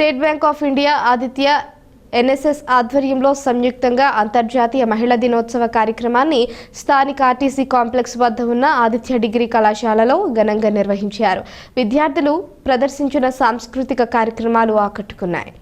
State Bank of India Aditya NSS ఆధ్వర్యంలో సంయుక్తంగా అంతర్జాతీయ మహిళా దినోత్సవ కార్యక్రమాన్ని స్థానిక ఆర్టీసీ కాంప్లెక్స్ వద్ద ఉన్న ఆదిత్య డిగ్రీ కళాశాలలో ఘనంగా నిర్వహించారు. విద్యార్థులు ప్రదర్శించిన సాంస్కృతిక కార్యక్రమాలు ఆకట్టుకున్నాయి.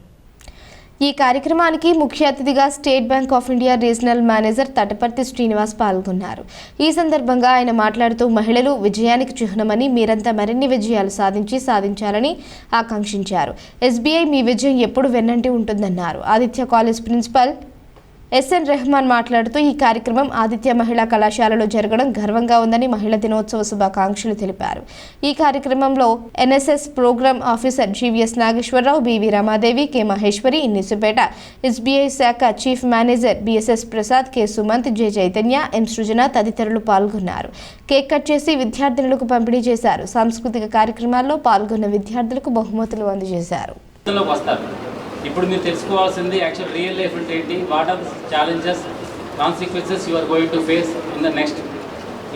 ఈ కార్యక్రమానికి ముఖ్య అతిథిగా State Bank of India regional manager Tataparthi Srinivas పాల్గొన్నారు. ఈ సందర్భంగా ఆయన మాట్లాడుతూ మహిళలు విజయానికి చిహ్నమని మీరంతా మరిన్ని విజయాలు సాధించి సాధించాలని ఆకాంక్షించారు. ఎస్బీఐ మీ విజయం ఎప్పుడు వెన్నంటి ఉంటుందన్నారు. Aditya college principal SN Rehman మాట్లాడుతూ ఈ కార్యక్రమం ఆదిత్య మహిళా కళాశాలలో జరగడం గర్వంగా ఉందని మహిళా దినోత్సవ శుభాకాంక్షలు తెలిపారు. ఈ కార్యక్రమంలో NSS programme officer GVS Nageswararao BV Ramadevi K Maheshwari Innispeta SBI శాఖ chief manager BSS Prasad K Sumanth J Chaitanya M Srujana తదితరులు పాల్గొన్నారు. కేక్ కట్ చేసి విద్యార్థినులకు పంపిణీ చేశారు. సాంస్కృతిక కార్యక్రమాల్లో పాల్గొన్న విద్యార్థులకు బహుమతులు అందజేశారు. ఇప్పుడు మీరు తెలుసుకోవాల్సింది యాక్చువల్ రియల్ లైఫ్ అంటే ఏంటి? What are challenges consequences you are going to face in the next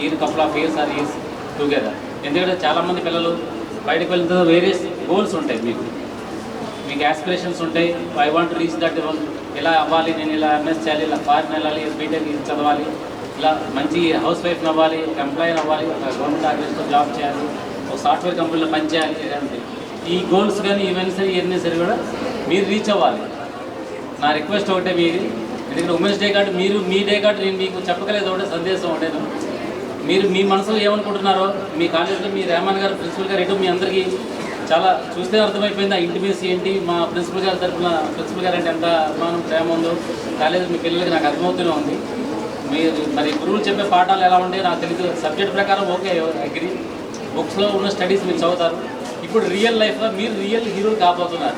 year couple of years or years together ఎందుకంటే చాలామంది పిల్లలు బయటకు వెళ్తే వేరియస్ గోల్స్ ఉంటాయి మీకు. మీకు యాస్పిరేషన్స్ ఉంటాయి. ఐ వాంట్ రీచ్ దట్ ఇలా అవ్వాలి నేను ఇలా ఎంఎస్ చేయాలి ఇలా ఫారిన్ వెళ్ళాలి బీటెక్ చదవాలి ఇలా మంచి హౌస్ వైఫ్ అవ్వాలి ఎంప్లాయర్ అవ్వాలి ఒక గవర్నమెంట్ ఆఫీస్లో జాబ్ చేయాలి ఒక సాఫ్ట్వేర్ కంపెనీలో పనిచేయాలి ఈ గోల్స్ కానీ ఈవెంట్స్ ఇవన్నీ సరే కూడా మీరు రీచ్ అవ్వాలి. నా రిక్వెస్ట్ ఒకటే మీది. ఎందుకంటే ఉమెన్స్ డే కార్డు మీరు మీ డే కార్డు నేను మీకు చెప్పగలేదు ఒకటే సందేశం ఒకటేను. మీరు మీ మనసులో ఏమనుకుంటున్నారో మీ కాలేజీలో మీ రెహమాన్ గారు ప్రిన్సిపల్ గారు ఇటు మీ అందరికీ చాలా చూస్తే అర్థమైపోయింది. ఆ ఇంటిమేసి ఏంటి? మా ప్రిన్సిపల్ గారి తరఫున ప్రిన్సిపల్ గారు అంటే ఎంత అభిమానం ప్రేమ ఉందో. కాలేజీ మీ పిల్లలకి నాకు అర్థమవుతూనే ఉంది. మీరు మరి గురువులు చెప్పే పాఠాలు ఎలా ఉంటాయో నాకు తెలియదు. సబ్జెక్ట్ ప్రకారం ఓకే అగ్రి బుక్స్లో ఉన్న స్టడీస్ మీరు చదువుతారు. ఇప్పుడు రియల్ లైఫ్లో మీరు రియల్ హీరో కాబోతున్నారు.